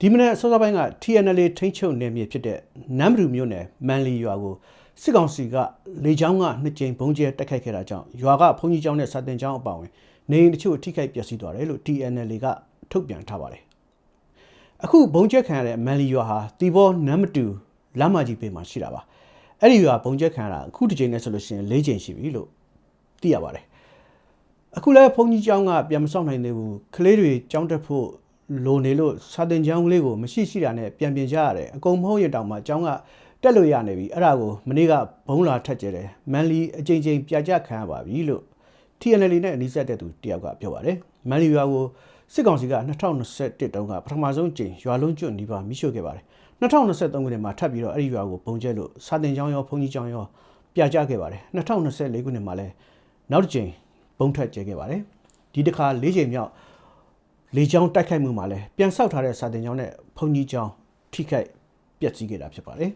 ဒီမနေ့စောစောပိုင်းက TNL ထိန်းချုပ်နယ်မြေဖြစ်တဲ့နမ်ဘရူမြို့နယ်မန်လီရွာကိုစစ်ကောင်စီကလေကြောင်းကနှစ်ကြိမ်ဘုံကျဲတိုက်ခိုက်ခဲ့တာကြောင့်ရွာကဘုံကြီးကျောင်းနဲ့စာတင်ကျောင်းအပါအဝင်နေအိမ်တချို့ထိခိုက်ပျက်စီးသွားတယ်လို့ TNL ကထုတ်ပြန်ထားပါတယ်။အခုဘုံကျဲခံရတဲ့မန်လီရွာဟာတီဘောနမ်မတူလမ်းမကြီးပေမှာရှိတာပါ။အဲ့ဒီရွာဘုံကျဲခံရတာအခုတစ်ကြိမ်နဲ့ဆိုလို့ရှိရင်၄ကြိမ်ရှိပြီလို့သိရပါတယ်။အခုလည်းဘုန်းကြီးကျောင်းကပြန်မဆောင်နိုင်သေးဘူးကလေးတွေကျောင်းတက်ဖို့ လိုနေလို့စာတင်ကျောင်းကလေးကိုမရှိရှိတာနဲ့ပြန်ပြင်ကြရတယ်အကုန်မဟုတ်ရတောင်မှကျောင်းကတက်လို့ရနေပြီအဲ့ဒါကိုမနေ့ကဘုံလာထက်ကျတယ်မန်လီအချိန်ချင်းပြကြခံရပါပြီလို့ TNL နဲ့အနီးစပ်တဲ့သူတယောက်ကပြောပါတယ်မန်လီရွာကိုစစ်ကောင်စီက2021တုန်းကပထမဆုံးကြိမ်ရွာလုံးကျွတ်နီးပါးမိရှို့ခဲ့ပါတယ်2023ခုနှစ်မှာထပ်ပြီးတော့အဲ့ဒီရွာကိုပုံကျဲလို့စာတင်ကျောင်းရောဘုန်းကြီးကျောင်းရောပြကြခဲ့ပါတယ်2024ခုနှစ်မှာလည်းနောက်တစ်ကြိမ်ပုံထက်ကျဲခဲ့ပါတယ်ဒီတစ်ခါ၄ချိန်မြောက် လေချောင်းတိုက်ခိုက်မှုမှာလည်းပြန်ဆောက်ထားတဲ့စာတင်ကျောင်းနဲ့ဘုံကြီးကျောင်းထိခိုက်ပျက်စီးခဲ့တာဖြစ်ပါတယ်